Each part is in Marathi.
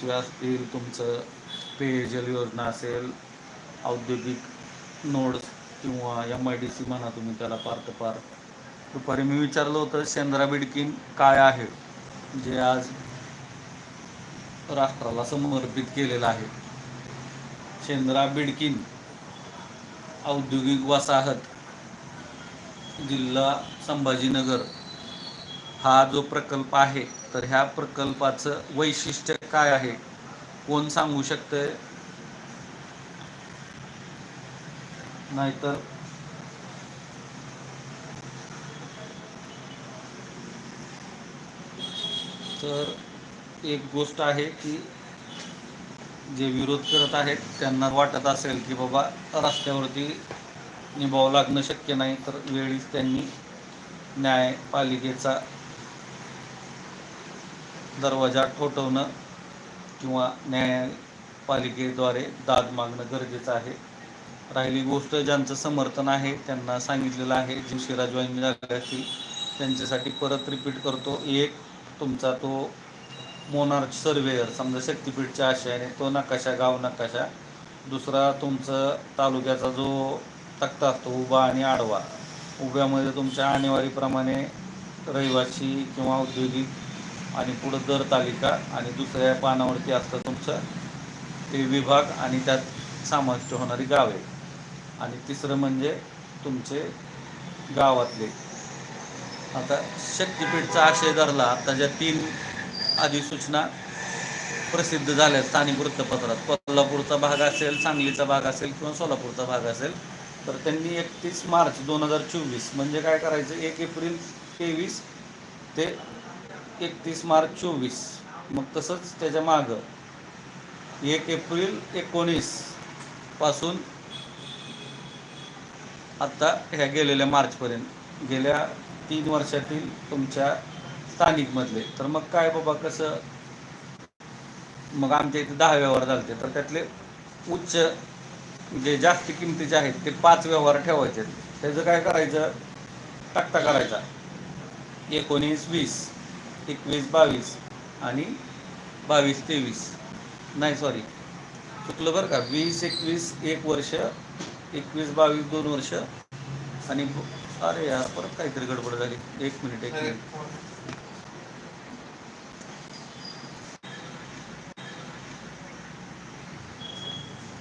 असतील तुमचं पेयजल योजना असेल औद्योगिक नोड्स किंवा एम आय डी सी म्हणा तुम्ही त्याला पार्ट पार. दुपारी मी विचारलं होतं शेंद्रा बिडकीन काय आहे? जे आज राष्ट्राला समर्पित केलेलं आहे. शेंद्रा बिडकीन औद्योगिक वसाहत जिल्हा संभाजीनगर हा जो प्रकल्प आहे तर ह्या प्रकल्पाचं वैशिष्ट्य काय आहे? कोण सांगू शकतंय? नाहीतर तर एक गोष्ट आहे की जे विरोध करत आहेत त्यांना वाटत असेल की बाबा रस्त्यावरती निभावं लागणं शक्य नाही तर वेळीच त्यांनी न्यायपालिकेचा दरवाजा ठोठवणं किंवा न्यायपालिकेद्वारे दाद मागणं गरजेचं आहे. राहिली गोष्ट ज्यांचं समर्थन आहे त्यांना सांगितलेलं आहे. जिमशी उशिरा जॉईन त्यांच्यासाठी परत रिपीट करतो. एक तुमचा तो मोनार्च सर्वेअर समजा शक्तीपीठच्या आशयाने तो नकाशा गाव नकाशा. दुसरा तुमचं तालुक्याचा जो तक्ता असतो उभा आणि आडवा. उभ्यामध्ये तुमच्या आणेवारीप्रमाणे रहिवासी किंवा औद्योगिक आणि पुढं दर तालिका आणि दुसऱ्या पानावरती असतं तुमचं ते विभाग आणि त्यात समाविष्ट होणारी गावे. आणि तिसरं म्हणजे तुमचे गावातले. आता शक्तीपीठचा आशय धरला त्याच्या तीन अधिसूचना प्रसिद्ध झाल्या स्थानिक वृत्तपत्रात. कोल्हापूरचा भाग असेल सांगलीचा भाग असेल किंवा सोलापूरचा भाग असेल तर त्यांनी एकतीस मार्च दोन हजार चोवीस म्हणजे काय करायचं? एक एप्रिल तेवीस ते एकतीस मार्च चोवीस. मग तसंच त्याच्या मागं. एक एप्रिल एकोणीसपासून आत्ता ह्या गेलेल्या मार्चपर्यंत. गेल्या तीन वर्षातील तुमच्या स्थानिकमधले. तर मग काय बाबा कसं? मग आमच्या इथे दहा व्यवहार झाले तर त्यातले उच्च जे जास्त किमतीचे आहेत ते पाच व्यवहार ठेवायचे त्याचं काय करायचं? टाकता करायचा. एकोणीस वीस. एकवीस बावीस आणि बावीस तेवीस. नाही सॉरी चुकलं बरं का. वीस एकवीस एक वर्ष एकवीस बावीस दोन वर्ष आणि अरे यार परत काहीतरी गडबड झाली. एक मिनिट एक मिनिट.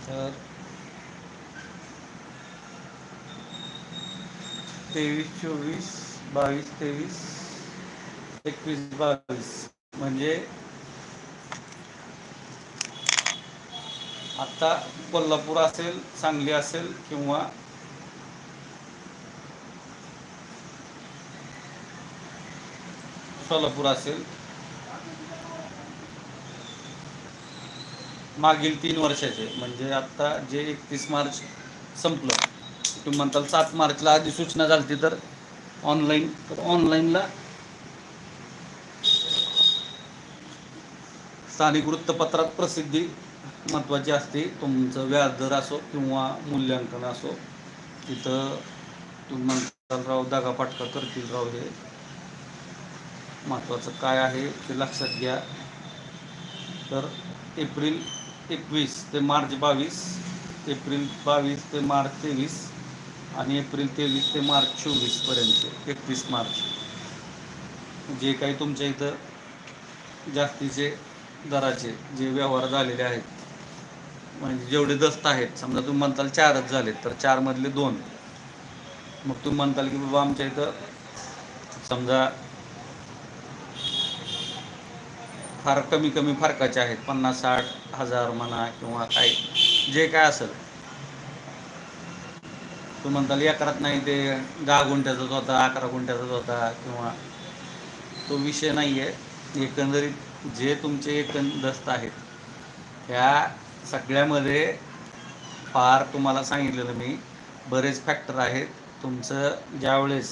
तर तेवीस चोवीस बावीस तेवीस एकवीस बावीस. म्हणजे आता कोल्हापूर असेल सांगली असेल किंवा सोलापूर असेल मागील तीन वर्षाचे. म्हणजे आत्ता जे एकतीस मार्च संपलं तुम्ही म्हणताल सात मार्चला आधी सूचना झाली तर ऑनलाईन तर ऑनलाईनला स्थानिक वृत्तपत्रात प्रसिद्धी महत्त्वाची असते. तुमचं व्याजदर असो किंवा मूल्यांकन असो तिथं तुम्ही म्हणताल राव दगापाटका करतील राव हे. महत्त्वाचं काय आहे ते लक्षात घ्या. तर एप्रिल एकवीस ते मार्च बावीस एप्रिल बावीस ते मार्च तेवीस आणि एप्रिल तेवीस ते मार्च चोवीसपर्यंत एकतीस मार्च. जे काही तुमच्या इथं जास्तीचे दराचे जे व्यवहार झालेले आहेत. म्हणजे जेवढे दस्त आहेत समजा तुम्ही म्हणताल चारच झालेत तर चारमधले दोन. मग तुम्ही म्हणताल की बाबा आमच्या इथं समजा फार कमी कमी फरकाचे आहेत पन्नास साठ हजार म्हणा किंवा काय जे काय असेल. तू म्हणताल एकरात नाही ते दहा गुंठ्याचाच होता अकरा गुंठ्याचाच होता किंवा तो विषय नाही आहे एकंदरीत जे तुमचे एकंदस्त आहेत ह्या सगळ्यामध्ये फार तुम्हाला सांगितलेलं मी. बरेच फॅक्टर आहेत. तुमचं ज्यावेळेस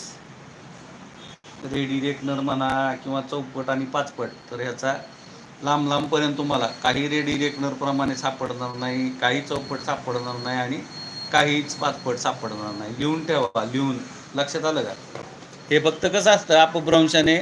रेडी रेकनर म्हणा किंवा चौपट आणि पाचपट तर ह्याचा लांब लांबपर्यंत तुम्हाला काही रेडी रेकनरप्रमाणे सापडणार नाही काही चौपट सापडणार नाही आणि काहीच पाचपट सापडणार नाही. लिहून ठेवा लिहून. लक्षात आलं का? हे फक्त कसं असतं अपभ्रंशाने